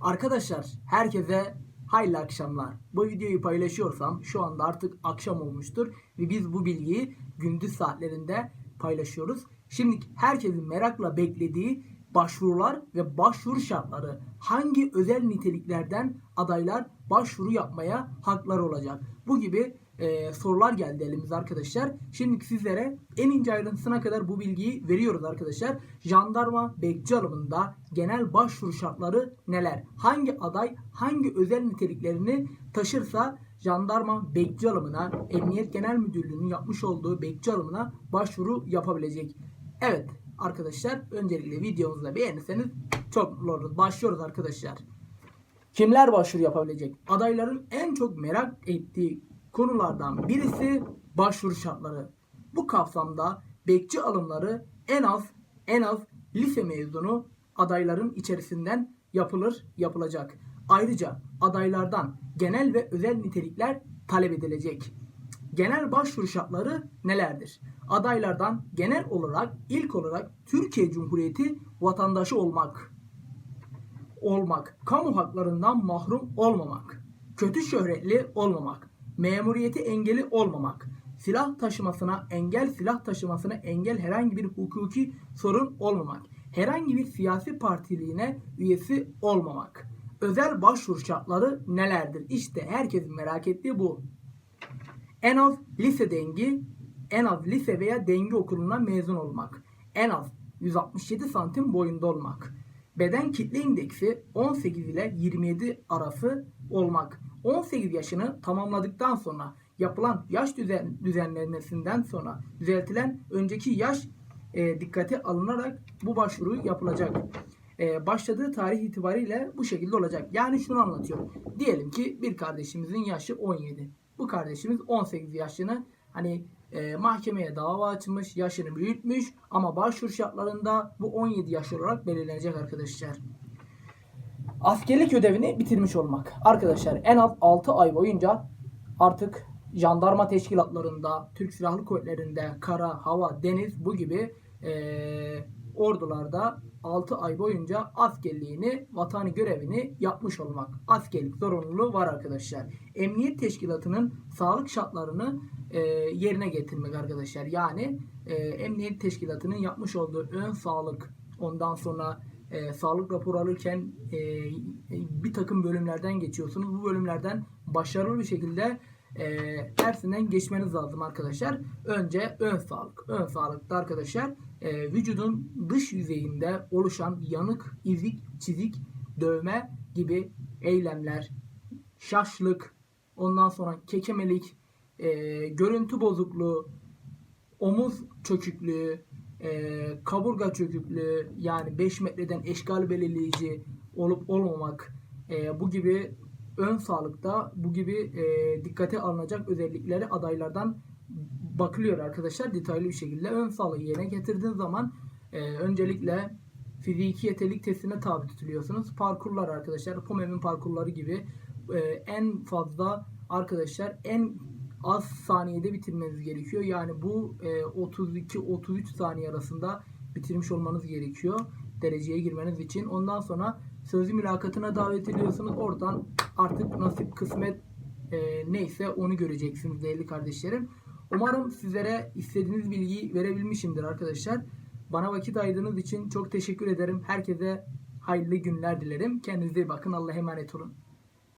Arkadaşlar herkese hayırlı akşamlar. Bu videoyu paylaşıyorsam şu anda artık akşam olmuştur ve biz bu bilgiyi gündüz saatlerinde paylaşıyoruz. Şimdi herkesin merakla beklediği başvurular ve başvuru şartları hangi özel niteliklerden adaylar başvuru yapmaya hakları olacak? Bu gibi e, sorular geldi elimize arkadaşlar. Şimdi sizlere en ince ayrıntısına kadar bu bilgiyi veriyoruz arkadaşlar. Jandarma bekçi alımında genel başvuru şartları neler? Hangi aday hangi özel niteliklerini taşırsa jandarma bekçi alımına, Emniyet Genel Müdürlüğü'nün yapmış olduğu bekçi alımına başvuru yapabilecek. Evet arkadaşlar öncelikle videomuzu da beğenirseniz çok mutlu oluruz. Başlıyoruz arkadaşlar. Kimler başvuru yapabilecek? Adayların en çok merak ettiği konulardan birisi başvuru şartları. Bu kapsamda bekçi alımları en az en az lise mezunu adayların içerisinden yapılır, yapılacak. Ayrıca adaylardan genel ve özel nitelikler talep edilecek. Genel başvuru şartları nelerdir? Adaylardan genel olarak ilk olarak Türkiye Cumhuriyeti vatandaşı olmak, olmak, kamu haklarından mahrum olmamak, kötü şöhretli olmamak, memuriyeti engeli olmamak, silah taşımasına engel, silah taşımasına engel herhangi bir hukuki sorun olmamak, herhangi bir siyasi partiliğine üyesi olmamak. Özel başvuru şartları nelerdir? İşte herkesin merak ettiği bu. En az lise dengi, en az lise veya dengi okulundan mezun olmak. En az 167 santim boyunda olmak. Beden kitle indeksi 18 ile 27 arası olmak. 18 yaşını tamamladıktan sonra yapılan yaş düzen, düzenlenmesinden sonra düzeltilen önceki yaş e, dikkate alınarak bu başvuru yapılacak. E, başladığı tarih itibariyle bu şekilde olacak. Yani şunu anlatıyor. Diyelim ki bir kardeşimizin yaşı 17. Bu kardeşimiz 18 yaşını hani e, mahkemeye dava açmış, yaşını büyütmüş ama başvuru şartlarında bu 17 yaş olarak belirlenecek arkadaşlar. Askerlik ödevini bitirmiş olmak. Arkadaşlar en az 6 ay boyunca artık jandarma teşkilatlarında, Türk Silahlı Kuvvetleri'nde, kara, hava, deniz bu gibi e, ordularda 6 ay boyunca askerliğini, vatanı görevini yapmış olmak. Askerlik zorunluluğu var arkadaşlar. Emniyet teşkilatının sağlık şartlarını e, yerine getirmek arkadaşlar. Yani e, emniyet teşkilatının yapmış olduğu ön sağlık, ondan sonra e, sağlık raporu alırken e, bir takım bölümlerden geçiyorsunuz. Bu bölümlerden başarılı bir şekilde e, hepsinden geçmeniz lazım arkadaşlar. Önce ön sağlık. Ön sağlıkta arkadaşlar e, vücudun dış yüzeyinde oluşan yanık, izik, çizik, dövme gibi eylemler, şaşlık, ondan sonra kekemelik, e, görüntü bozukluğu, omuz çöküklüğü, e, kaburga çöküklüğü yani 5 metreden eşgal belirleyici olup olmamak e, bu gibi ön sağlıkta bu gibi e, dikkate alınacak özellikleri adaylardan bakılıyor arkadaşlar detaylı bir şekilde. Ön sağlığı yerine getirdiğin zaman e, öncelikle fiziki yeterlilik testine tabi tutuluyorsunuz. Parkurlar arkadaşlar, POMEM'in parkurları gibi e, en fazla arkadaşlar en az saniyede bitirmeniz gerekiyor. Yani bu e, 32-33 saniye arasında bitirmiş olmanız gerekiyor dereceye girmeniz için. Ondan sonra sözlü mülakatına davet ediyorsunuz. Oradan artık nasip kısmet e, neyse onu göreceksiniz değerli kardeşlerim. Umarım sizlere istediğiniz bilgiyi verebilmişimdir arkadaşlar. Bana vakit ayırdığınız için çok teşekkür ederim. Herkese hayırlı günler dilerim. Kendinize iyi bakın. Allah'a emanet olun.